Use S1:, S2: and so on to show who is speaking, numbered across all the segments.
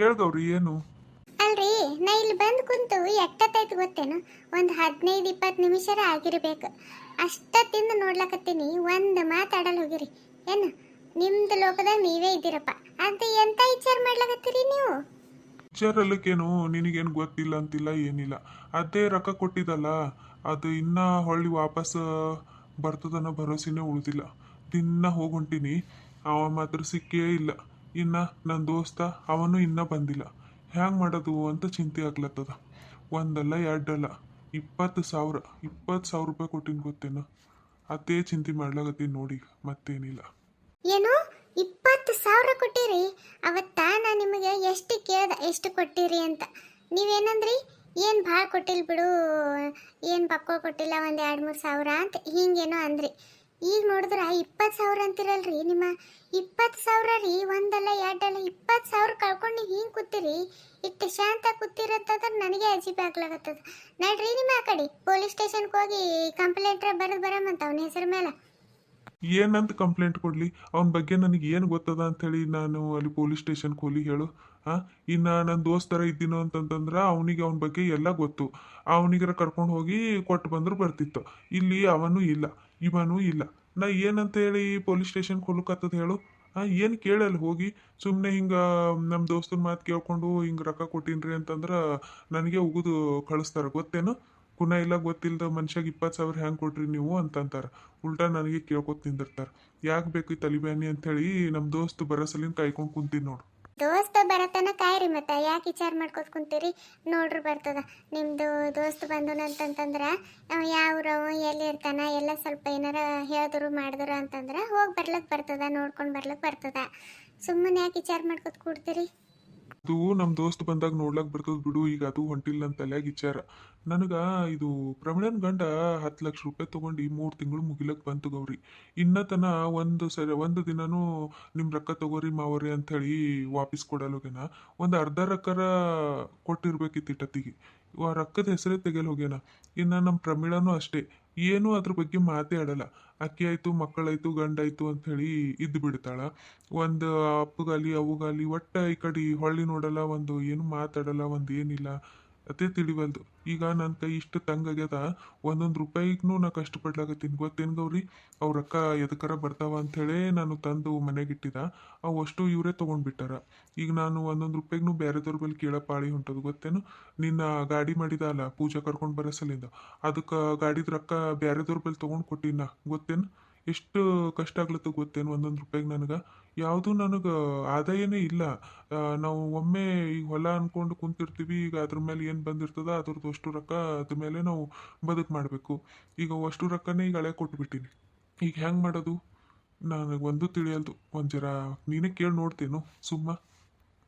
S1: ಹೇಳ್ಗವ್ರಿ ಏನು?
S2: ಅಲ್ರಿ ನಾ ಇಲ್ಲಿ ಬಂದು ಕುಂತು ಎಷ್ಟೊತ್ತಾಯ್ತು ಗೊತ್ತೇನು? ಒಂದು ಹದಿನೈದು ಇಪ್ಪತ್ತು ನಿಮಿಷರ ಆಗಿರ್ಬೇಕು. ಅಷ್ಟೊತ್ತಿಂದ ನೋಡ್ಲಕತ್ತೀನಿ ಒಂದು ಮಾತಾಡಲ್ ಹೋಗಿರಿ. ಏನು ನಿಮ್ದು ಲೋಕದಾಗ ನೀವೇ ಇದ್ದೀರಪ್ಪ. ಅಂತ ಎಂತ ವಿಚಾರ ಮಾಡ್ಲಕತ್ತೀರಿ ನೀವು?
S1: ವಿಚಾರಲ್ಲಕ್ಕೇನು ನಿನಗೇನು ಗೊತ್ತಿಲ್ಲ ಅಂತಿಲ್ಲ ಏನಿಲ್ಲ. ಅದೇ ರೊಕ್ಕ ಕೊಟ್ಟಿದ್ದಲ್ಲ ಅದು ಇನ್ನ ಹೊಳ್ಳಿ ವಾಪಸ್ ಬರ್ತದನ್ನೋ ಭರೋಸೆನೇ ಉಳಿದಿಲ್ಲ. ದಿನ ಹೋಗಿ ಹೊಂಟೀನಿ ಅವ ಮಾತ್ರ ಸಿಕ್ಕೇ ಇಲ್ಲ. ಇನ್ನ ನನ್ನ ದೋಸ್ತ ಅವನು ಇನ್ನ ಬಂದಿಲ್ಲ. ಹ್ಯಾಂಗ್ ಮಾಡೋದು ಅಂತ ಚಿಂತೆ ಆಗ್ಲತ್ತದ. ಒಂದಲ್ಲ ಎರಡಲ್ಲ. ಇಪ್ಪತ್ತು ಸಾವಿರ ಇಪ್ಪತ್ತು ಸಾವಿರ ರೂಪಾಯಿ ಕೊಟ್ಟಿನಿ ಗೊತ್ತೇನು? ಅದೇ ಚಿಂತೆ ಮಾಡ್ಲಾಗತ್ತೀನಿ ನೋಡಿ, ಮತ್ತೇನಿಲ್ಲ.
S2: ಏನು? ಇಪ್ಪತ್ತು ಸಾವಿರ ಕೊಟ್ಟಿರಿ? ಅವತ್ತ ನಾ ನಿಮಗೆ ಎಷ್ಟು ಕೇಳ್ದ, ಎಷ್ಟು ಕೊಟ್ಟಿರಿ ಅಂತ. ನೀವೇನಂದ್ರಿ? ಏನು ಭಾಳ ಕೊಟ್ಟಿಲ್ಲ ಬಿಡು, ಏನು ಪಕ್ಕ ಕೊಟ್ಟಿಲ್ಲ ಒಂದು ಎರಡು ಮೂರು ಸಾವಿರ ಅಂತ ಹಿಂಗೇನೋ ಅಂದ್ರಿ. ಈಗ ನೋಡಿದ್ರೆ ಇಪ್ಪತ್ತು ಸಾವಿರ ಅಂತಿರಲ್ರಿ. ನಿಮ್ಮ ಇಪ್ಪತ್ತು ಸಾವಿರ ರೀ, ಒಂದಲ್ಲ ಎರಡಲ್ಲ ಇಪ್ಪತ್ತು ಸಾವಿರ ಕಳ್ಕೊಂಡು ಹಿಂಗೆ ಕೂತಿರಿ? ಇಟ್ಟು ಶಾಂತ ಕೂತಿರತ್ತಂದ್ರೆ ನನಗೆ ಅಜೀಬ್ ಆಗ್ಲಾಗತ್ತದ. ನಡ್ರಿ ನಿಮ್ಮ ಆ ಕಡೆ, ಪೊಲೀಸ್ ಸ್ಟೇಷನ್ಗೆ ಹೋಗಿ ಕಂಪ್ಲೇಂಟ್ ಬರೆದು ಬರಮಂತ ಅವನ ಹೆಸರು ಮೇಲೆ.
S1: ಏನಂತ ಕಂಪ್ಲೇಂಟ್ ಕೊಡ್ಲಿ? ಅವನ ಬಗ್ಗೆ ನನಗೆ ಏನು ಗೊತ್ತದ ಅಂಥೇಳಿ ನಾನು ಅಲ್ಲಿ ಪೊಲೀಸ್ ಸ್ಟೇಷನ್ಗೆ ಹೋಗಿ ಹೇಳು. ಹಾಂ ಇನ್ನು ನನ್ನ ದೋಸ್ತರ ಇದ್ದೀನೋ ಅಂತಂತಂದ್ರೆ ಅವನಿಗೆ ಅವನ ಬಗ್ಗೆ ಎಲ್ಲ ಗೊತ್ತು. ಅವನಿಗರ ಕರ್ಕೊಂಡು ಹೋಗಿ ಕೊಟ್ಟು ಬಂದರೂ ಬರ್ತಿತ್ತು. ಇಲ್ಲಿ ಅವನು ಇಲ್ಲ. ಇವನು ಇಲ್ಲ. ನಾ ಏನಂತ ಹೇಳಿ ಪೊಲೀಸ್ ಸ್ಟೇಷನ್ಗೆ ಕೊಲ್ಲಕತ್ತದ ಹೇಳು? ಹಾಂ ಏನು ಕೇಳಲ್ಲ ಹೋಗಿ? ಸುಮ್ಮನೆ ಹಿಂಗೆ ನಮ್ಮ ದೋಸ್ತನ ಮಾತು ಕೇಳ್ಕೊಂಡು ಹಿಂಗೆ ರೊಕ್ಕ ಕೊಟ್ಟಿನ್ರಿ ಅಂತಂದ್ರೆ ನನಗೆ ಉಗಿದು ಕಳಿಸ್ತಾರೆ. ಗೊತ್ತೇನು? ಕುನ ಇಲ್ಲ ಗೊತ್ತಿಲ್ಲದ ಮನುಷ್ಯಾಗ ಇಪ್ಪತ್ತು ಸಾವಿರ ಹ್ಯಾಂಗೆ ಕೊಟ್ರಿ ನೀವು ಅಂತಂತಾರೆ. ಉಲ್ಟಾ ನನಗೆ ಕೇಳ್ಕೊತ ನಿಂದಿರ್ತಾರೆ. ಯಾಕೆ ಬೇಕು ಈ ತಲಿಬ್ಯಾನಿ ಅಂಥೇಳಿ ನಮ್ಮ ದೋಸ್ತ್ ಬರೋ ಸಲಿಂದ ಕಾಯ್ಕೊಂಡು ಕುಂತೀನಿ ನೋಡು.
S2: ದೋಸ್ತ ಬರತನ ಕಾಯ್ರಿ ಮತ್ತೆ, ಯಾಕೆ ವಿಚಾರ ಮಾಡ್ಕೊತ ಕುಂತೀರಿ? ನೋಡ್ರಿ ಬರ್ತದ. ನಿಮ್ದು ದೋಸ್ತ್ ಬಂದು ಅಂತಂತಂದ್ರ ಯಾವ್ರವ ಎಲ್ಲಿ ಇರ್ತಾನ, ಎಲ್ಲ ಸ್ವಲ್ಪ ಏನಾರ ಹೇಳಿದ್ರು ಮಾಡಿದ್ರು ಅಂತಂದ್ರ ಹೋಗಿ ಬರ್ಲಕ್ ಬರ್ತದ, ನೋಡ್ಕೊಂಡು ಬರ್ಲಕ್ ಬರ್ತದ. ಸುಮ್ಮನೆ ಯಾಕೆ ವಿಚಾರ ಮಾಡ್ಕೊತ ಕೂಡ್ತೀರಿ?
S1: ಅದು ನಮ್ಮ ದೋಸ್ತ್ ಬಂದಾಗ ನೋಡ್ಲಾಕ್ ಬರ್ತದ ಬಿಡು, ಈಗ ಅದು ಹೊಂಟಿಲ್ಲ ಅಂತ ತಲ್ಯಾಗ ವಿಚಾರ ನನಗ ಇದು ಪ್ರಮಿಳನ್ ಗಂಡ ಹತ್ತು ಲಕ್ಷ ರೂಪಾಯಿ ತಗೊಂಡು ಮೂರು ತಿಂಗಳು ಮುಗಿಲಕ್ ಬಂತು ಗೌರಿ. ಇನ್ನ ತನ ಒಂದು ಸರಿ, ಒಂದು ದಿನನೂ ನಿಮ್ಮ ರೊಕ್ಕ ತಗೋರಿ ಮಾವರಿ ಹೇಳಿ ವಾಪಸ್ ಕೊಡಲ್ಲೋಗ್ಯಾನ. ಒಂದು ಅರ್ಧ ರೊಕ್ಕರ ಕೊಟ್ಟಿರ್ಬೇಕಿತ್ತು ಇಟ್ಟತ್ತಿಗೆ ಆ ರೊಕ್ಕದ ಹೆಸರೇ ತೆಗೆಯಲು ಹೋಗ್ಯಾನ. ಇನ್ನು ನಮ್ಮ ಪ್ರಮೀಳನೂ ಅಷ್ಟೇ. ಏನೂ ಅದ್ರ ಬಗ್ಗೆ ಮಾತೇ ಆಡಲ್ಲ. ಅಕ್ಕಿ ಆಯಿತು, ಮಕ್ಕಳಾಯ್ತು, ಗಂಡಾಯ್ತು ಅಂಥೇಳಿ ಇದ್ದು ಬಿಡ್ತಾಳೆ. ಒಂದು ಅಪ್ಪಗಾಲಿ ಅವುಗಾಲಿ ಒಟ್ಟ ಈ ಕಡೆ ಹೊಳ್ಳಿ ನೋಡಲ್ಲ, ಒಂದು ಏನು ಮಾತಾಡಲ್ಲ, ಒಂದು ಏನಿಲ್ಲ. ಅದೇ ತಿಳಿವಲ್ದು. ಈಗ ನನ್ನ ಕೈ ಇಷ್ಟು ತಂಗಾಗ್ಯದ, ಒಂದೊಂದು ರೂಪಾಯಿಗೂ ನಾ ಕಷ್ಟಪಡ್ಲಾಕತ್ತೀನಿ. ಗೊತ್ತೇನು ಗೌರಿ? ಅವ್ರ ರೊಕ್ಕ ಎದಕ್ಕಾರ ಬರ್ತಾವ ಅಂಥೇಳಿ ನಾನು ತಂದು ಮನೆಗಿಟ್ಟಿದ. ಅವು ಅಷ್ಟು ಇವರೇ ತೊಗೊಂಡ್ಬಿಟ್ಟಾರ. ಈಗ ನಾನು ಒಂದೊಂದು ರೂಪಾಯಿಗೂ ಬೇರೆದವ್ರ ಬಳಿ ಕೇಳೋ ಪಾಳಿ ಹೊಂಟದು ಗೊತ್ತೇನು? ನಿನ್ನ ಗಾಡಿ ಮಾಡಿದ ಅಲ್ಲ ಪೂಜಾ ಕರ್ಕೊಂಡು ಬರೋ ಸಲಿಂದ. ಅದಕ್ಕೆ ಗಾಡಿದ ರೊಕ್ಕ ಬೇರೆದವ್ರ ಬಳಿ ತೊಗೊಂಡು ಕೊಟ್ಟಿನ ಗೊತ್ತೇನು? ಎಷ್ಟು ಕಷ್ಟ ಆಗ್ಲತ್ತ ಗೊತ್ತೇನು? ಒಂದೊಂದು ರೂಪಾಯಿಗೆ ನನಗೆ. ಯಾವುದು ನನಗೆ ಆದಾಯನೇ ಇಲ್ಲ. ನಾವು ಒಮ್ಮೆ ಈಗ ಹೊಲ ಅನ್ಕೊಂಡು ಕುಂತಿರ್ತೀವಿ, ಈಗ ಅದ್ರ ಮೇಲೆ ಏನು ಬಂದಿರ್ತದ, ಅದ್ರದ್ದು ಅಷ್ಟು ರೊಕ್ಕ ಅದ್ರ ಮೇಲೆ ನಾವು ಬದುಕು ಮಾಡಬೇಕು. ಈಗ ಅಷ್ಟು ರೊಕ್ಕನೇ ಈಗ ಹಳೆ ಕೊಟ್ಬಿಟ್ಟಿನಿ. ಈಗ ಹೆಂಗೆ ಮಾಡೋದು? ನನಗೆ ಒಂದು ತಿಳಿಯಲ್ದು. ಒಂದು ಜರ ನೀನೇ ಕೇಳಿ ನೋಡ್ತೇನು. ಸುಮ್ಮ.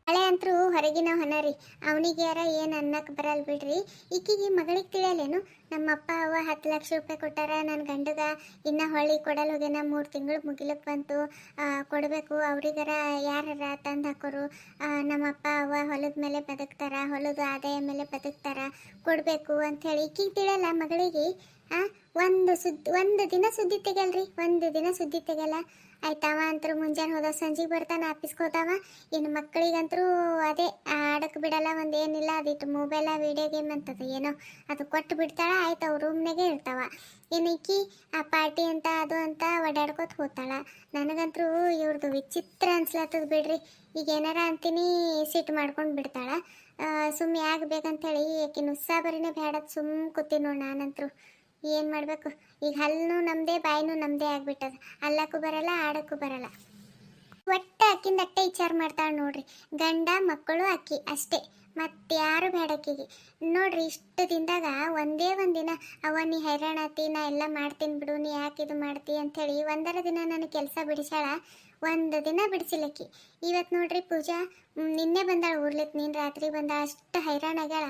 S2: ಹಳೆ ಅಂತರೂ ಹೊರಗಿನ ಹೊನ ರೀ. ಅವನಿಗೆ ಯಾರ ಏನು ಅನ್ನಕ್ಕೆ ಬರಲ್ ಬಿಡ್ರಿ. ಈಕಿಗೆ ಮಗಳಿಗೆ ತಿಳಿಯಲೇನು ನಮ್ಮ ಅಪ್ಪ ಅವ್ವ ಹತ್ತು ಲಕ್ಷ ರೂಪಾಯಿ ಕೊಟ್ಟಾರ ನನ್ನ ಗಂಡಗ ಇನ್ನ ಹೊಳ್ಳಿ ಕೊಡಲ್ ಮೂರು ತಿಂಗಳು ಮುಗಿಲಕ್ಕೆ ಬಂತು. ಕೊಡಬೇಕು, ಅವ್ರಿಗಾರ ಯಾರಾರ ತಂದು ಹಾಕೋರು? ನಮ್ಮ ಅಪ್ಪ ಅವ್ವ ಹೊಲದ ಮೇಲೆ ಬದುಕ್ತಾರ, ಹೊಲದ ಆದಾಯ ಮೇಲೆ ಬದುಕ್ತಾರ, ಕೊಡಬೇಕು ಅಂಥೇಳಿ ಈಕಿಗೆ ತಿಳಿಯಲ್ಲ ಮಗಳಿಗೆ? ಒಂದು ಸುದ್ದಿ, ಒಂದು ದಿನ ಸುದ್ದಿ ತೆಗಲ್ರಿ ಒಂದು ದಿನ ಸುದ್ದಿ ತೆಗಲ್ಲ ಆಯ್ತವ ಅಂತರೂ ಮುಂಜಾನೆ ಹೋದ ಸಂಜೆಗೆ ಬರ್ತಾನೆ ಆಫೀಸ್ಗೆ ಹೋದವ. ಇನ್ನು ಮಕ್ಕಳಿಗಂತರೂ ಅದೇ ಆಡಕ್ಕೆ ಬಿಡಲ್ಲ, ಒಂದೇನಿಲ್ಲ ಅದಿಟ್ಟು ಮೊಬೈಲ ವಿಡಿಯೋ ಗೇಮ್ ಅಂತದ ಏನೋ. ಅದು ಕೊಟ್ಟು ಬಿಡ್ತಾಳ, ಆಯ್ತು ಅವ್ರ ರೂಮ್ನಾಗೆ ಇರ್ತಾವ. ಏನಕ್ಕಿ ಆ ಪಾರ್ಟಿ ಅಂತ, ಅದು ಅಂತ ಓಡಾಡ್ಕೊತ ಹೋಗ್ತಾಳ ನನಗಂತರೂ ಇವ್ರದ್ದು ವಿಚಿತ್ರ ಅನ್ಸ್ಲತ್ತದ ಬಿಡ್ರಿ. ಈಗ ಏನಾರ ಅಂತೀನಿ ಸಿಟ್ಟು ಮಾಡ್ಕೊಂಡು ಬಿಡ್ತಾಳ. ಸುಮ್ಮನೆ ಆಗ್ಬೇಕಂತೇಳಿ ಆಕಿ ನುಸ್ಸಾಬರಿನೇ ಬೇಡ ಸುಮ್ಮ ಕೂತೀನಿ ನೋಡಿ ನಾನಂತರೂ. ಏನು ಮಾಡಬೇಕು? ಈಗ ಹಲ್ಲು ನಮ್ಮದೇ ಬಾಯಿನೂ ನಮ್ಮದೇ ಆಗ್ಬಿಟ್ಟದ. ಅಲ್ಲಕ್ಕೂ ಬರಲ್ಲ ಆಡಕ್ಕೂ ಬರಲ್ಲ. ಒಟ್ಟು ಅಕ್ಕಿಂದ ಅಟ್ಟೆ ವಿಚಾರ ಮಾಡ್ತಾಳೆ ನೋಡ್ರಿ. ಗಂಡ, ಮಕ್ಕಳು, ಅಕ್ಕಿ ಅಷ್ಟೇ. ಮತ್ತಾರು ಯಾರು ಅಕ್ಕಿಗೆ. ನೋಡ್ರಿ, ಇಷ್ಟು ದಿನದಾಗ ಒಂದೇ ಒಂದಿನ ಅವ ನೀ ಹೈರಾಣಾತಿ, ನಾ ಎಲ್ಲ ಮಾಡ್ತೀನಿ ಬಿಡು, ನೀ ಯಾಕೆ ಇದು ಮಾಡ್ತಿ ಅಂಥೇಳಿ ಒಂದರ ದಿನ ನನಗೆ ಕೆಲಸ ಬಿಡಿಸ್ಯಾಳ. ಒಂದು ದಿನ ಬಿಡಿಸಿಲಕ್ಕಿ. ಇವತ್ತು ನೋಡ್ರಿ ಪೂಜಾ ನಿನ್ನೆ ಬಂದಾಳ ಊರ್ಲಿಕ್ಕೆ ನೀನು ರಾತ್ರಿ ಬಂದ ಅಷ್ಟು ಹೈರಾಣಾಗ್ಯಾಳ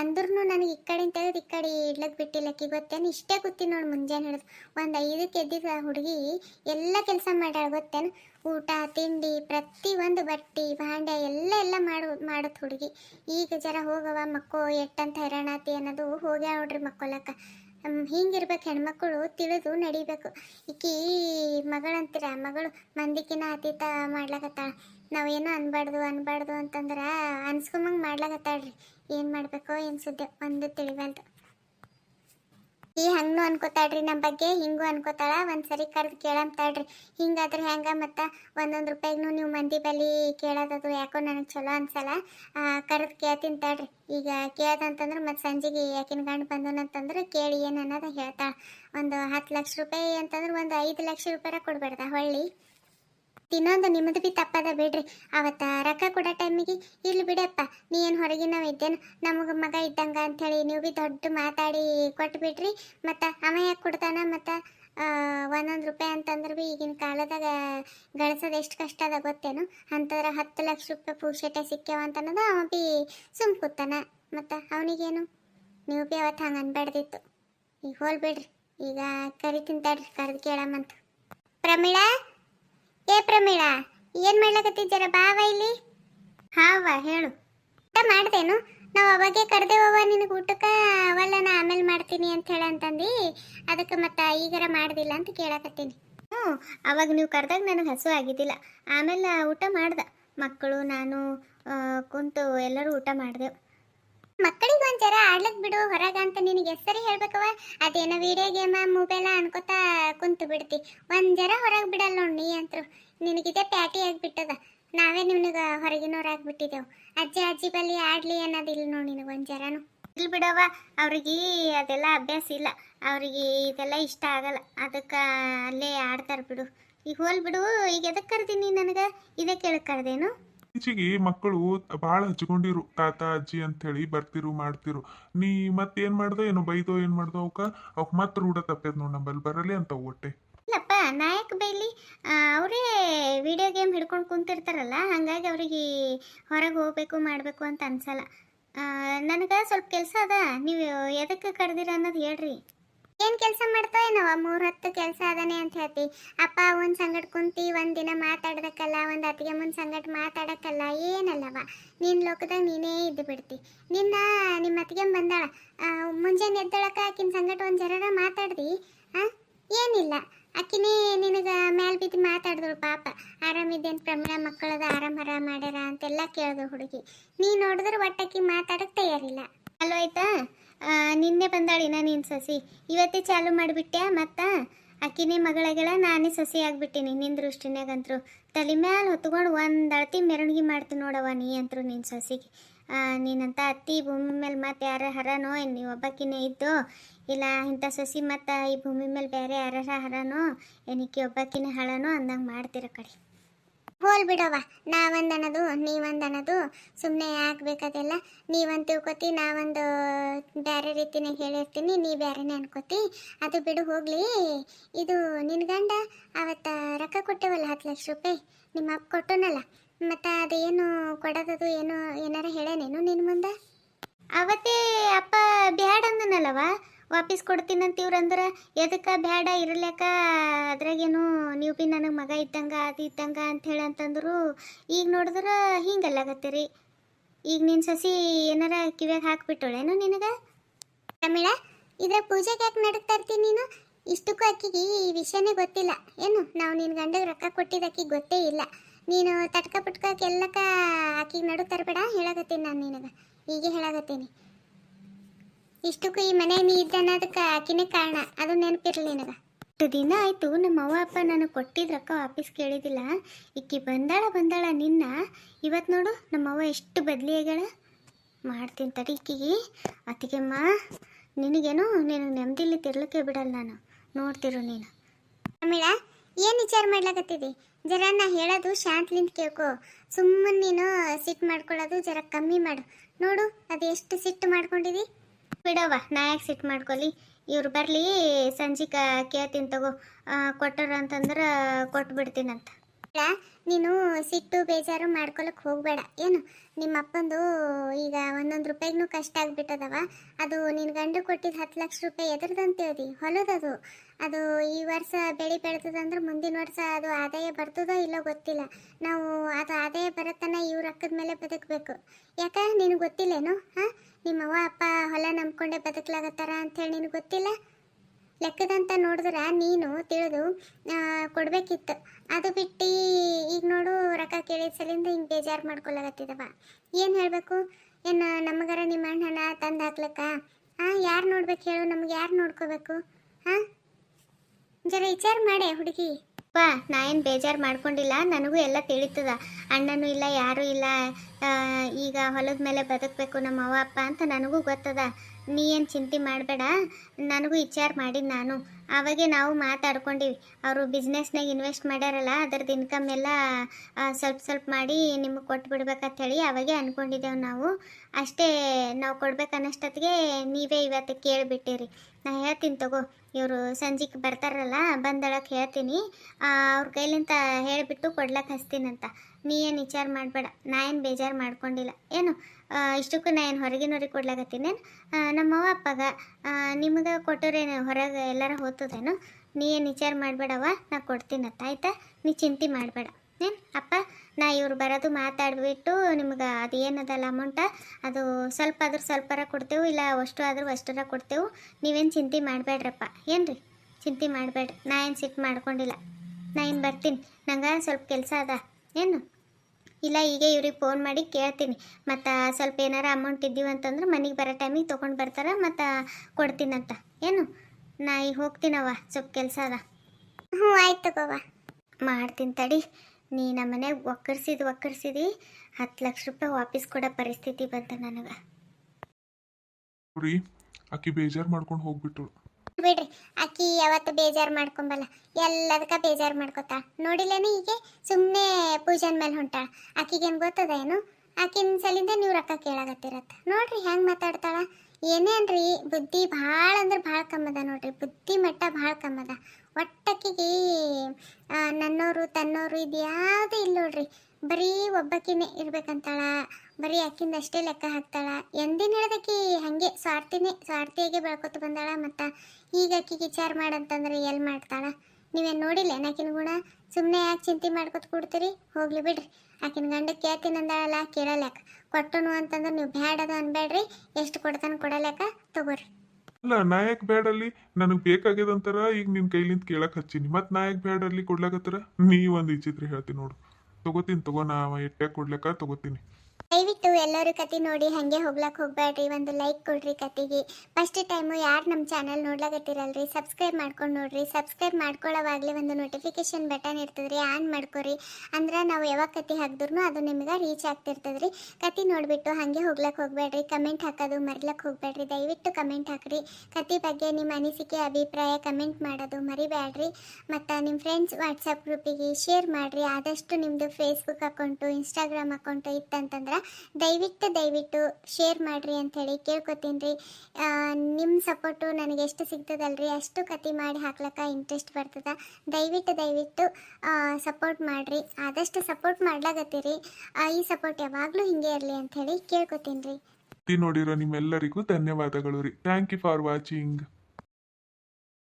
S2: ಅಂದ್ರೂ ನನಗೆ ಈ ಕಡೆಯಿಂದ ತೆಗೆದು ಈ ಕಡೆ ಇಡ್ಲಕ್ಕೆ ಬಿಟ್ಟಿಲ್ಲಕ್ಕಿ ಗೊತ್ತೇನು, ಇಷ್ಟೇ ಕೂತಿ ನೋಡಿ ಮುಂಜಾನೆ ಹಿಡಿದು. ಒಂದು ಐದಕ್ಕೆ ಎದ್ದಿದ್ದ ಹುಡುಗಿ ಎಲ್ಲ ಕೆಲಸ ಮಾಡ್ಯಾಳ, ಗೊತ್ತೇನು? ಊಟ, ತಿಂಡಿ, ಪ್ರತಿ ಒಂದು ಬಟ್ಟಿ, ಭಾಂಡೆ ಎಲ್ಲ ಎಲ್ಲ ಮಾಡು, ಮಾಡತ್ ಹುಡುಗಿ. ಈಗ ಜರ ಹೋಗವ ಮಕ್ಕೋ, ಎಟ್ಟಂತ ಹೈರಾಣಾತಿ ಅನ್ನೋದು ಹೋಗ್ಯಾಳ ನೋಡ್ರಿ ಮಕ್ಕೋಲಕ್ಕ. ಹಿಂಗಿರ್ಬೇಕು ಹೆಣ್ಮಕ್ಕಳು ತಿಳಿದು ನಡಿಬೇಕು. ಈಕಿ ಮಗಳಂತೀರ, ಮಗಳು ಮಂದಿಕಿನ ಅತೀತ ನಾವು ಏನೋ ಅನ್ಬಾರ್ದು ಅನ್ಬಾರ್ದು ಅಂತಂದ್ರೆ ಅನ್ಸ್ಕೊಂಬಂಗೆ ಮಾಡ್ಲಾಕತ್ತಾಳ್ರಿ. ಏನು ಮಾಡಬೇಕೋ ಏನು ಸುದ್ದಿ, ಒಂದು ತಿಳಿವಲ್ದು. ಈ ಹಂಗೂ ಅನ್ಕೋತಾಳ್ರಿ ನಮ್ಮ ಬಗ್ಗೆ, ಹಿಂಗೂ ಅನ್ಕೋತಾಳ, ಒಂದ್ಸರಿ ಕರೆದು ಕೇಳಂತಾಳ್ರಿ ಹಿಂಗಾದ್ರೆ ಹೆಂಗ ಮತ್ತು ಒಂದೊಂದು ರೂಪಾಯಿಗೂ ನೀವು ಮಂದಿ ಬಲಿ ಕೇಳೋದದು ಯಾಕೋ ನನಗೆ ಚಲೋ ಅನ್ಸಲ್ಲ. ಕರೆದು ಕೇಳ್ತೀನಿ ತಾಳ್ರಿ. ಈಗ ಕೇಳ್ದಂತಂದ್ರೆ ಮತ್ತೆ ಸಂಜೆಗೆ ಯಾಕಿನ ಗಂಡು ಬಂದನಂತಂದ್ರೆ ಕೇಳಿ ಏನು ಅನ್ನೋದು ಹೇಳ್ತಾಳೆ. ಒಂದು ಹತ್ತು ಲಕ್ಷ ರೂಪಾಯಿ ಅಂತಂದ್ರೆ ಒಂದು ಐದು ಲಕ್ಷ ರೂಪಾಯಿ ಕೊಡ್ಬಾರ್ದ ಹೊಳ್ಳಿ. ಇನ್ನೊಂದು ನಿಮ್ಮದು ಬಿ ತಪ್ಪದ ಬಿಡ್ರಿ. ಅವತ್ತ ರೊಕ್ಕ ಕೊಡೋ ಟೈಮಿಗೆ ಇಲ್ಲಿ ಬಿಡಪ್ಪ. ನೀ ಏನು ಹೊರಗಿನ ಇದ್ದೇನು? ನಮಗೆ ಮಗ ಇದ್ದಂಗ ಅಂಥೇಳಿ ನೀವು ಬಿ ದೊಡ್ಡ ಮಾತಾಡಿ ಕೊಟ್ಟು ಬಿಡ್ರಿ ಮತ್ತು ಅವ ಯಾಕೆ ಕೊಡ್ತಾನ? ಮತ್ತು ಒಂದೊಂದು ರೂಪಾಯಿ ಅಂತಂದ್ರೆ ಭೀ ಈಗಿನ ಕಾಲದಾಗ ಗಳಿಸೋದು ಎಷ್ಟು ಕಷ್ಟ ಅದ ಗೊತ್ತೇನು? ಅಂತಂದ್ರೆ ಹತ್ತು ಲಕ್ಷ ರೂಪಾಯಿ ಪೂಶಟೆ ಸಿಕ್ಕ್ಯಾವ ಅಂತ ಅನ್ನೋದು ಅವ ಬಿ ಸುಮ್ ಕೂತಾನ. ಮತ್ತು ಅವನಿಗೇನು? ನೀವು ಭೀ ಅವತ್ತು ಹಂಗೆ ಅನ್ಬೇಡ್ದಿತ್ತು ಈಗ ಹೋಲ್ ಬಿಡ್ರಿ. ಈಗ ಕರಿತೀನಿ ತಡ್ರಿ, ಕರೆದು ಕೇಳಮ್ಮಂತ ಪ್ರಮೀಳಾ? ಏ ಪ್ರಮೀಳ, ಏನ್ ಮಾಡ್ಲಕತ್ತಿದ್ದೀರ ಬಾವ ಇಲ್ಲಿ. ಹಾವ ಹೇಳು. ಊಟ ಮಾಡ್ದೇನು? ನಾವು ಅವಾಗೆ ಕರ್ದೇವವ ನಿನಗೆ ಊಟಕ್ಕೆ ಅವಲ್ಲ ನಾ ಆಮೇಲೆ ಮಾಡ್ತೀನಿ ಅಂತ ಹೇಳ ಅಂತಂದು. ಅದಕ್ಕೆ ಮತ್ತೆ ಈಗರ ಮಾಡ್ದಿಲ್ಲ ಅಂತ ಕೇಳಕತ್ತೀನಿ. ಹ್ಞೂ, ಅವಾಗ ನೀವು ಕರೆದಾಗ ನನಗೆ ಹಸು ಆಗಿದ್ದಿಲ್ಲ. ಆಮೇಲೆ ಊಟ ಮಾಡ್ದೆ. ಮಕ್ಕಳು, ನಾನು ಕುಂತು ಎಲ್ಲರೂ ಊಟ ಮಾಡಿದೆವು. ಮಕ್ಕಳಿಗೆ ಒಂದ್ ಜರ ಆಡ್ಲಕ್ ಬಿಡು, ಹೊರಗ ಅಂತ ನಿನಗೆ ಹೆಸರಿ ಹೇಳ್ಬೇಕವ ಅದೇನೋ ವಿಡಿಯೋ ಗೇಮ ಮೊಬೈಲ ಅನ್ಕೋತಾ ಕುಂತು ಬಿಡ್ತಿ. ಒಂದ್ ಜರ ಹೊರಗೆ ಬಿಡಲ್ಲ ನೋಡಿ ಅಂತರು ನಿನಗಿದೆ ಪ್ಯಾಟಿ ಆಗಿಬಿಟ್ಟದ. ನಾವೇ ನಿನಗೆ ಹೊರಗಿನವ್ರಾಗ್ಬಿಟ್ಟಿದ್ದೆವು ಅಜ್ಜಿ ಅಜ್ಜಿ ಬಲ್ಲಿ ಆಡ್ಲಿ ಅನ್ನೋದಿಲ್ಲ ನೋಡಿ ನಿನಗೆ ಒಂದ್ ಜರನು ಇಲ್ಲಿ ಬಿಡವ ಅವ್ರಿಗೆ ಅದೆಲ್ಲ ಅಭ್ಯಾಸ ಇಲ್ಲ. ಅವ್ರಿಗೆ ಇದೆಲ್ಲ ಇಷ್ಟ ಆಗಲ್ಲ. ಅದಕ್ಕೆ ಅಲ್ಲೇ ಆಡ್ತಾರೆ ಬಿಡು. ಈಗ ಹೋಲ್ ಬಿಡು, ಈಗ ಎದಕ್ಕೆ ಕರ್ದೀನಿ ನನಗೆ? ಇದೇ ಕೇಳಕ್ ಕರ್ದೇನು?
S1: ಈಚೆಗೆ ಮಕ್ಕಳು ಭಾಳ ಹಚ್ಕೊಂಡಿರು, ತಾತ, ಅಜ್ಜಿ ಅಂತ ಹೇಳಿ ಬರ್ತಿರು, ಮಾಡ್ತಿರು. ನೀ ಮತ್ತೇನ್ ಮಾಡ್ದೋ? ಏನೋ ಬೈದೋ, ಏನ್ ಮಾಡ್ದೋ ಅವಕ್ಕ ಅವಕ್ ಮತ್ ರೂಢ ತಪ್ಪೇದ್ ನೋಡ್ ನಂಬಲ್ಲಿ. ಬರಲಿ ಅಂತ ಒಟ್ಟೆ.
S2: ಇಲ್ಲಪ್ಪ, ನಾಯಕ್ ಬೈಲಿ ಅವರೇ ವಿಡಿಯೋ ಗೇಮ್ ಹಿಡ್ಕೊಂಡು ಕುಂತಿರ್ತಾರಲ್ಲ, ಹಾಗಾಗಿ ಅವರಿಗೆ ಹೊರಗೆ ಹೋಗ್ಬೇಕು, ಮಾಡಬೇಕು ಅಂತ ಅನ್ಸಲ್ಲ. ನನಗೆ ಸ್ವಲ್ಪ ಕೆಲಸ ಅದ. ನೀವು ಎದಕ್ಕೆ ಕರೆದಿರ ಅನ್ನೋದು ಹೇಳ್ರಿ. ಏನು ಕೆಲಸ ಮಾಡ್ತಾ ಏನವ ಮೂರು ಹತ್ತು ಕೆಲಸ ಅದಾನೆ ಅಂತ ಹೇಳ್ತಿ. ಅಪ್ಪ ಒಂದ್ ಸಂಗಡ್ ಕುಂತಿ ಒಂದು ದಿನ ಮಾತಾಡ್ಬೇಕಲ್ಲ, ಒಂದು ಅತ್ತಿಗೆ ಮುಂದ್ ಸಂಗಟ ಮಾತಾಡಕ್ಕಲ್ಲ, ಏನಲ್ಲವ? ನಿನ್ ಲೋಕದಾಗ ನೀನೇ ಇದ್ದು ಬಿಡ್ತಿ. ನಿನ್ನ ನಿಮ್ಮ ಅತ್ತಿಗೆ ಬಂದಾಳ. ಮುಂಜಾನೆ ಎದ್ದಳಕ ಆಕಿನ ಸಂಗಟ ಒಂದ್ ಜರರ ಮಾತಾಡ್ದಿ. ಆ, ಏನಿಲ್ಲ. ಅಕ್ಕಿನೇ ನಿನಗ ಮ್ಯಾಲ್ ಬಿದ್ದು ಮಾತಾಡಿದ್ರು ಪಾಪ. ಆರಾಮಿದ್ದೇನು ಪ್ರಮಿಳ ಮಕ್ಕಳದ ಆರಾಮ ಆರಾಮ್ ಮಾಡ್ಯಾರ ಅಂತೆಲ್ಲ ಕೇಳಿದ್ರು ಹುಡುಗಿ. ನೀ ನೋಡಿದ್ರೆ ಒಟ್ಟಕ್ಕಿ ಮಾತಾಡಕ್ ತಯಾರಿಲ್ಲ. ಅಲ್ವ ಆಯ್ತಾ? ನಿನ್ನೆ ಬಂದಾಳಿನ ನೀನು ಸಸಿ? ಇವತ್ತೇ ಚಾಲು ಮಾಡಿಬಿಟ್ಟೆ ಮತ್ತು? ಅಕ್ಕಿನೇ ಮಗಳಾಗೆಲ್ಲ ನಾನೇ ಸಸಿ ಆಗಿಬಿಟ್ಟಿನಿ. ನಿನ್ನ ದೃಷ್ಟಿನಾಗಂತರು ತಲೆ ಮ್ಯಾಲೆ ಹೊತ್ಕೊಂಡು ಒಂದು ಅಳತಿ ಮೆರವಣಿಗೆ ಮಾಡ್ತೀನಿ ನೋಡವ ನೀ ಅಂತರು ನಿನ್ನ ಸಸಿಗೆ. ನೀನಂತ ಅತ್ತಿ, ಭೂಮಿ ಮೇಲೆ ಮತ್ತೆ ಯಾರ ಹರನೋ? ನೀವು ಒಬ್ಬಾಕಿನೇ ಇದ್ದು? ಇಲ್ಲ, ಇಂಥ ಸಸಿ ಮತ್ತು ಈ ಭೂಮಿ ಮೇಲೆ ಬೇರೆ ಯಾರ ಹರನೋ? ಏನಕ್ಕೆ ಒಬ್ಬಕ್ಕಿನೇ ಹಳನೋ? ಅಂದಂಗೆ ಮಾಡ್ತೀರ ಕಡೆ. ಹೋಲ್ ಬಿಡವ ನಾವಂದನದು ನೀವಂದನದು ಸುಮ್ಮನೆ ಆಗ್ಬೇಕದೆಲ್ಲ ನೀವೊಂದು ತಿಳ್ಕೊತಿ ನಾವೊಂದು ಬೇರೆ ರೀತಿನೇ ಹೇಳಿರ್ತೀನಿ, ನೀ ಬೇರೆನೇ ಅನ್ಕೋತಿ. ಅದು ಬಿಡು, ಹೋಗ್ಲಿ. ಇದು ನಿನ್ನ ಗಂಡ ಅವತ್ತ ರೊಕ್ಕ ಕೊಟ್ಟೆವಲ್ಲ ಹತ್ತು ಲಕ್ಷ ರೂಪಾಯಿ ನಿಮ್ಮ ಅಪ್ಪ ಕೊಟ್ಟನಲ್ಲ. ಮತ್ತು ಅದೇನು ಕೊಡೋದದು ಏನು, ಏನಾರ ಹೇಳೇನೇನು ನಿನ್ನ ಮುಂದೆ? ಅವತ್ತೇ ಅಪ್ಪ ಬ್ಯಾಡ ಅಂದನಲ್ಲವ ವಾಪಸ್ ಇವ್ರಂದ್ರೆ ಎದಕ್ಕೆ ಬೇಡ ಇರಲೇಕ ಅದ್ರಾಗೇನು ನೀವು ಭೀ ನನಗೆ ಮಗ ಇದ್ದಂಗೆ, ಅದು ಇದ್ದಂಗೆ ಅಂತ ಹೇಳಿ ಅಂತಂದ್ರು, ಈಗ ನೋಡಿದ್ರೆ ಹಿಂಗಲ್ಲಾಗತ್ತೀರಿ ಈಗ ನಿನ್ನ ಸಸಿ ಏನಾರ ಕಿವ್ಯಾಗ ಹಾಕ್ಬಿಟ್ಟಳೇನು ನಿನಗೆ? ತಮಿಳ ಇದ್ರ ಪೂಜೆಗೆ ಯಾಕೆ ನಡಕ್ತಾ ಇರ್ತೀನಿ ನೀನು? ಇಷ್ಟಕ್ಕೂ ಅಕ್ಕಿಗೆ ಈ ವಿಷಯನೇ ಗೊತ್ತಿಲ್ಲ. ಏನು, ನಾವು ನಿನ್ನ ಗಂಡಗೆ ರೊಕ್ಕ ಕೊಟ್ಟಿದ್ದು ಅಕ್ಕಿಗೆ ಗೊತ್ತೇ ಇಲ್ಲ. ನೀನು ತಟ್ಕ ಪುಟ್ಕ ಎಲ್ಲಕ್ಕ ಆಕಿಗೆ ನಡು ತರಬೇಡ, ಹೇಳಕತ್ತೀನಿ ನಾನು ನಿನಗೆ. ಹೀಗೆ ಹೇಳಕತ್ತೀನಿ. ಇಷ್ಟಕ್ಕೂ ಈ ಮನೆ ನೀ ಅನ್ನೋದಕ್ಕೆ ಆಕಿನೇ ಕಾರಣ. ಅದು ನೆನಪಿರ್ಲಿ ನಿನಗೆ. ಇಷ್ಟು ದಿನ ಆಯಿತು ನಮ್ಮ ಅವ್ವ ಅಪ್ಪ ನಾನು ಕೊಟ್ಟಿದ್ದ ರೊಕ್ಕ ವಾಪಸ್ ಕೇಳಿದಿಲ್ಲ. ಇಕ್ಕಿ ಬಂದಾಳ ಬಂದಾಳ ನಿನ್ನ. ಇವತ್ತು ನೋಡು ನಮ್ಮವ್ವ ಎಷ್ಟು ಬದಲಿ ಆಗ್ಯಾಳ. ಮಾಡ್ತೀನಿ ತಡಿ ಇಕ್ಕಿಗೆ ಅತ್ತಿಗೆಮ್ಮ ನಿನಗೇನು ನಿನಗೆ ನೆಮ್ಮದಿಲಿ ತಿರ್ಲಿಕ್ಕೆ ಬಿಡಲ್ಲ ನಾನು. ನೋಡ್ತಿರು ನೀನು. ಆಮೇಲೆ ಏನು ವಿಚಾರ ಮಾಡ್ಲಾಕತ್ತಿದಿ? ಜರ ನಾ ಹೇಳೋದು ಶಾಂತ್ಲಿಂದ ಕೇಳ್ಕೊ. ಸುಮ್ಮನೆ ನೀನು ಸಿಟ್ಟು ಮಾಡ್ಕೊಳ್ಳೋದು ಜರ ಕಮ್ಮಿ ಮಾಡು. ನೋಡು ಅದು ಎಷ್ಟು ಸಿಟ್ಟು ಮಾಡ್ಕೊಂಡಿದಿ? ಬಿಡವ್ವ ನಾ ಯಾಕೆ ಸಿಟ್ಟು ಮಾಡ್ಕೊಲಿ? ಇವ್ರು ಬರಲಿ ಸಂಜಿಕ ಕೇಳ್ತೀನಿ ತಗೋ. ಕೊಟ್ಟರು ಅಂತಂದ್ರೆ ಕೊಟ್ಟು ಬಿಡ್ತೀನಂತ ನೀನು ಸಿಟ್ಟು ಬೇಜಾರು ಮಾಡ್ಕೊಳಕ್ ಹೋಗ್ಬೇಡ. ಏನು ನಿಮ್ಮ ಅಪ್ಪಂದು ಈಗ ಒಂದೊಂದು ರೂಪಾಯಿಗೂ ಕಷ್ಟ ಆಗ್ಬಿಟ್ಟದವ. ಅದು ನಿನ್ನ ಗಂಡು ಕೊಟ್ಟಿದ್ದು ಹತ್ತು ಲಕ್ಷ ರೂಪಾಯಿ ಎದ್ರದಂತೇಳಿ, ಹೊಲದದು. ಅದು ಈ ವರ್ಷ ಬೆಳೆ ಬೆಳೆದಂದ್ರೆ ಮುಂದಿನ ವರ್ಷ ಅದು ಆದಾಯ ಬರ್ತದೋ ಇಲ್ಲೋ ಗೊತ್ತಿಲ್ಲ. ನಾವು ಅದು ಆದಾಯ ಬರತ್ತನ ಇವ್ರ ಅಕ್ಕದ ಮೇಲೆ ಬದುಕಬೇಕು. ಯಾಕೆ, ನಿನಗೆ ಗೊತ್ತಿಲ್ಲೇನು? ಹಾಂ? ನಿಮ್ಮ ಅವ್ವ ಅಪ್ಪ ಹೊಲ ನಂಬ್ಕೊಂಡೆ ಬದುಕ್ಲಾಗತ್ತಾರ ಹೇಳಿ ನಿನಗೆ ಗೊತ್ತಿಲ್ಲ? ಲೆಕ್ಕದಂತ ನೋಡಿದ್ರೆ ನೀನು ತಿಳಿದು ಕೊಡಬೇಕಿತ್ತು. ಅದು ಬಿಟ್ಟು ಈಗ ನೋಡು, ರೊಕ್ಕ ಕೇಳಿದ ಸಲಿಂದ ಹಿಂಗೆ ಬೇಜಾರು ಮಾಡ್ಕೊಳಕತ್ತಿದವ. ಏನು ಹೇಳಬೇಕು? ಏನು ನಮಗಾರ ನಿಮ್ಮ ಅಣ್ಣನ ತಂದು ಹಾಕ್ಲಕ್ಕ? ಹಾಂ ಯಾರು ನೋಡ್ಬೇಕು ಹೇಳು, ನಮ್ಗೆ ಯಾರು ನೋಡ್ಕೋಬೇಕು? ಹಾಂ ಜರ ವಿಚಾರ ಮಾಡೆ ಹುಡುಗಿ. ಬಾ ನಾ ಏನು ಬೇಜಾರು ಮಾಡ್ಕೊಂಡಿಲ್ಲ, ನನಗೂ ಎಲ್ಲ ತಿಳಿತದ. ಅಣ್ಣನೂ ಇಲ್ಲ, ಯಾರೂ ಇಲ್ಲ. ಈಗ ಹೊಲದ ಮೇಲೆ ಬದುಕಬೇಕು ನಮ್ಮ ಅವ್ವ, ಅಪ್ಪ ಅಂತ ನನಗೂ ಗೊತ್ತದ. ನೀ ಏನು ಚಿಂತೆ ಮಾಡಬೇಡ. ನನಗೂ ವಿಚಾರ ಮಾಡಿದ್ದು ನಾನು. ಅವಾಗೆ ನಾವು ಮಾತಾಡ್ಕೊಂಡಿವಿ. ಅವರು ಬಿಸ್ನೆಸ್ನಾಗ ಇನ್ವೆಸ್ಟ್ ಮಾಡ್ಯಾರಲ್ಲ ಅದ್ರದ್ದು ಇನ್ಕಮ್ ಎಲ್ಲ ಸ್ವಲ್ಪ ಸ್ವಲ್ಪ ಮಾಡಿ ನಿಮಗೆ ಕೊಟ್ಟು ಬಿಡ್ಬೇಕಂತ ಹೇಳಿ ಅವಾಗೆ ಅಂದ್ಕೊಂಡಿದ್ದೇವೆ ನಾವು. ಅಷ್ಟೇ ನಾವು ಕೊಡ್ಬೇಕನ್ನಷ್ಟೊತ್ತಿಗೆ ನೀವೇ ಇವತ್ತು ಕೇಳಿಬಿಟ್ಟಿರಿ. ನಾ ಹೇಳ್ತೀನಿ ತಗೋ, ಇವರು ಸಂಜೆಗೆ ಬರ್ತಾರಲ್ಲ ಬಂದಳಕ್ಕೆ ಹೇಳ್ತೀನಿ. ಅವ್ರ ಕೈಲಿಂತ ಹೇಳಿಬಿಟ್ಟು ಕೊಡ್ಲಕ್ಕೆ ಹಚ್ತೀನಂತ. ನೀ ಏನು ವಿಚಾರ ಮಾಡಬೇಡ, ನಾ ಏನು ಬೇಜಾರು ಮಾಡ್ಕೊಂಡಿಲ್ಲ. ಏನು? ಇಷ್ಟಕ್ಕೂ ನಾ ಏನು ಹೊರಗಿನವ್ರಿಗೆ ಕೊಡ್ಲಾಕತ್ತೀನೇನು ನಮ್ಮವ್ವ ಅಪ್ಪಗ ನಿಮಗೆ ಕೊಟ್ಟರೇನು ಹೊರಗೆ ಎಲ್ಲಾರ ಹೋಗ್ತದೇನು ನೀ ಏನು ವಿಚಾರ ಮಾಡಬೇಡವ ನಾ ಕೊಡ್ತೀನತ್ತ ಆಯ್ತಾ? ನೀ ಚಿಂತೆ ಮಾಡಬೇಡ. ಏನು? ಅಪ್ಪ, ನಾ ಇವ್ರು ಬರೋದು ಮಾತಾಡ್ಬಿಟ್ಟು ನಿಮ್ಗೆ ಅದು ಏನದಲ್ಲ ಅಮೌಂಟ ಅದು ಸ್ವಲ್ಪ ಆದ್ರೂ ಸ್ವಲ್ಪರ ಕೊಡ್ತೇವೆ, ಇಲ್ಲ ಅಷ್ಟು ಆದ್ರೂ ಅಷ್ಟರ ಕೊಡ್ತೇವೆ. ನೀವೇನು ಚಿಂತೆ ಮಾಡಬೇಡ್ರಪ್ಪ. ಏನು ರೀ ಚಿಂತೆ ಮಾಡಬೇಡ್ರಿ ನಾ ಏನು ಸಿಟ್ಟು ಮಾಡ್ಕೊಂಡಿಲ್ಲ. ನಾ ಏನು ಬರ್ತೀನಿ? ನಂಗೆ ಸ್ವಲ್ಪ ಕೆಲಸ ಅದ. ಏನು? ಇಲ್ಲ ಈಗ ಇವ್ರಿಗೆ ಫೋನ್ ಮಾಡಿ ಕೇಳ್ತೀನಿ. ಮತ್ತು ಸ್ವಲ್ಪ ಏನಾರ ಅಮೌಂಟ್ ಇದ್ದೀವಿ ಅಂತಂದ್ರೆ ಮನೆಗೆ ಬರೋ ಟೈಮಿಗೆ ತೊಗೊಂಡು ಬರ್ತಾರೆ ಮತ್ತು ಕೊಡ್ತೀನಂತ ಏನು? ನಾ ಈಗ ಹೋಗ್ತೀನವ್ವ ಸ್ವಲ್ಪ ಕೆಲಸ ಅದ. ಹ್ಞೂ ಆಯ್ತು ತಗೋವ ಮಾಡ್ತೀನಿ ತಡಿ. ನೀ ನಮ್ಮ ಮನೆಗೆ ಒಕ್ಕರ್ಸಿದ್ ಒಕ್ಕರ್ಸಿದಿ ಹತ್ತು ಲಕ್ಷ ರೂಪಾಯಿ ವಾಪಸ್ ಕೊಡೋ ಪರಿಸ್ಥಿತಿ ಬಂತ ನನಗೆ.
S1: ರೀ ಆಕಿ ಬೇಜಾರು ಮಾಡ್ಕೊಂಡು ಹೋಗ್ಬಿಟ್ರು.
S2: ಬಿಡ್ರಿ ಆಕಿ ಯಾವತ್ತು ಬೇಜಾರು ಮಾಡ್ಕೊಂಬಲ್ಲ. ಎಲ್ಲದಕ್ಕ ಬೇಜಾರು ಮಾಡ್ಕೊತಾ ನೋಡಿಲ್ಲೇನೆ ಹೀಗೆ? ಸುಮ್ಮನೆ ಪೂಜನ್ ಮೇಲೆ ಹೊಂಟಾಳ ಆಕಿಗೇನು ಗೊತ್ತದ ಏನು? ಆಕಿನ ಸಲಿಂದ ನೀವು ರೊಕ್ಕ ಕೇಳಾಗತ್ತಿರತ್ತ ನೋಡ್ರಿ ಹೆಂಗೆ ಮಾತಾಡ್ತಾಳ. ಏನೇ ಅನ್ರಿ, ಬುದ್ಧಿ ಭಾಳ ಅಂದ್ರೆ ಭಾಳ ಕಮ್ಮದ ನೋಡ್ರಿ. ಬುದ್ಧಿ ಮಟ್ಟ ಭಾಳ ಕಮ್ಮದ. ಒಟ್ಟಕ್ಕಿಗೆ ನನ್ನೋರು ತನ್ನೋರು ಇದು ಯಾವುದೂ ಇಲ್ಲ ನೋಡ್ರಿ. ಬರೀ ಒಬ್ಬಕಿನೇ ಇರ್ಬೇಕಂತಾಳ. ಬರೀ ಆಕಿಂದ ಅಷ್ಟೇ ಲೆಕ್ಕ ಹಾಕ್ತಾಳ. ಎಂದಿನ ಹೇಳ್ದಕ್ಕಿ ಹಾಗೆ ಸ್ವಾರ್ಥಿನೇ, ಸ್ವಾರ್ಥಿಯಾಗೆ ಬೆಳ್ಕೊತ ಬಂದಾಳ ಮತ್ತು ಈಗ ಆಕಿಗೆ ವಿಚಾರ ಮಾಡಂತಂದ್ರೆ ಎಲ್ಲಿ ಮಾಡ್ತಾಳ? ನೀವೇನು ನೋಡಿಲ್ಲ ಆಕಿನ ಗುಣ? ಸುಮ್ಮನೆ ಯಾಕೆ ಚಿಂತೆ ಮಾಡ್ಕೊತ ಕೊಡ್ತೀರಿ? ಹೋಗ್ಲಿ ಬಿಡ್ರಿ. ಆಕಿನ ಗಂಡ ಕೇಳ್ತೀನಿ ಅಂದಾಳಲ್ಲ ಕೇಳಲ್ಯಾಕ. ಕೊಟ್ಟನು ಅಂತಂದ್ರೆ ನೀವು ಬ್ಯಾಡದು ಅನ್ಬೇಡ್ರಿ ಎಷ್ಟು ಕೊಡ್ತಾನೆ ಕೊಡಲ್ಯಾಕ? ತಗೋರಿ.
S1: ಅಲ್ಲ, ನಾಯಕ್ ಬ್ಯಾಡಲ್ಲಿ ನನಗೆ ಬೇಕಾಗ್ಯದಂತಾರ ಈಗ ನಿನ್ನ ಕೈಲಿಂದ ಕೇಳಕ್ಕೆ ಹಚ್ಚೀನಿ. ಮತ್ತು ನಾಯಕ್ ಬ್ಯಾಡಲ್ಲಿ ಕೊಡ್ಲಾಕತ್ತಾರ? ನೀ ಒಂದು ಇಚ್ಚಿದ್ರೆ ಹೇಳ್ತೀನಿ ನೋಡು. ತಗೋತೀನಿ ತಗೋ ನಾ ಎಟ್ಟೆ ಕೊಡ್ಲಕ್ಕ ತಗೋತೀನಿ.
S2: ದಯವಿಟ್ಟು ಎಲ್ಲರೂ ಕತೆ ನೋಡಿ ಹಂಗೆ ಹೋಗ್ಲಕ್ ಹೋಗ್ಬೇಡ್ರಿ, ಒಂದು ಲೈಕ್ ಕೊಡ್ರಿ ಕತೆಗೆ ಫಸ್ಟ್ ಟೈಮು ಯಾರು ನಮ್ಮ ಚಾನಲ್ ನೋಡ್ಲಾಕತ್ತಿರಲ್ರಿ ಸಬ್ಸ್ಕ್ರೈಬ್ ಮಾಡ್ಕೊಂಡು ನೋಡ್ರಿ. ಸಬ್ಸ್ಕ್ರೈಬ್ ಮಾಡ್ಕೊಳ್ಳೋವಾಗಲೇ ಒಂದು ನೋಟಿಫಿಕೇಶನ್ ಬಟನ್ ಇರ್ತದ್ರಿ ಆನ್ ಮಾಡ್ಕೊರಿ. ಅಂದ್ರೆ ನಾವು ಯಾವಾಗ ಕತೆ ಹಾಕಿದ್ರು ಅದು ನಿಮ್ಗೆ ರೀಚ್ ಆಗ್ತಿರ್ತದ್ರಿ. ಕತೆ ನೋಡಿಬಿಟ್ಟು ಹಂಗೆ ಹೋಗ್ಲಕ್ಕೆ ಹೋಗ್ಬೇಡ್ರಿ ಕಮೆಂಟ್ ಹಾಕೋದು ಮರಿಲಕ್ಕೆ ಹೋಗ್ಬೇಡ್ರಿ. ದಯವಿಟ್ಟು ಕಮೆಂಟ್ ಹಾಕ್ರಿ. ಕತೆ ಬಗ್ಗೆ ನಿಮ್ಮ ಅನಿಸಿಕೆ, ಅಭಿಪ್ರಾಯ ಕಮೆಂಟ್ ಮಾಡೋದು ಮರಿಬೇಡ್ರಿ ಮತ್ತು ನಿಮ್ಮ ಫ್ರೆಂಡ್ಸ್ ವಾಟ್ಸಪ್ ಗ್ರೂಪಿಗೆ ಶೇರ್ ಮಾಡಿರಿ. ಆದಷ್ಟು ನಿಮ್ಮದು ಫೇಸ್ಬುಕ್ ಅಕೌಂಟು ಇನ್ಸ್ಟಾಗ್ರಾಮ್ ಅಕೌಂಟು ಇತ್ತಂತಂದ್ರೆ ದಯವಿಟ್ಟು ದಯವಿಟ್ಟು ಶೇರ್ ಮಾಡಿರಿ ಅಂಥೇಳಿ ಕೇಳ್ಕೊತೀನಿ ರೀ. ನಿಮ್ಮ ಸಪೋರ್ಟು ನನಗೆ ಎಷ್ಟು ಸಿಗ್ತದಲ್ರಿ? ಅಷ್ಟು ಕತೆ ಮಾಡಿ ಹಾಕ್ಲಕ್ಕ ಇಂಟ್ರೆಸ್ಟ್ ಬರ್ತದ. ದಯವಿಟ್ಟು ದಯವಿಟ್ಟು ಸಪೋರ್ಟ್ ಮಾಡಿರಿ. ಆದಷ್ಟು ಸಪೋರ್ಟ್ ಮಾಡ್ಲಾಗತ್ತೀರಿ ಈ ಸಪೋರ್ಟ್ ಯಾವಾಗಲೂ ಹಿಂಗೆ ಇರಲಿ ಅಂಥೇಳಿ ಕೇಳ್ಕೊತೀನಿ ರೀ.
S1: ನೋಡಿರೋ ನಿಮ್ಮೆಲ್ಲರಿಗೂ ಧನ್ಯವಾದಗಳು ರೀ. Thank you for watching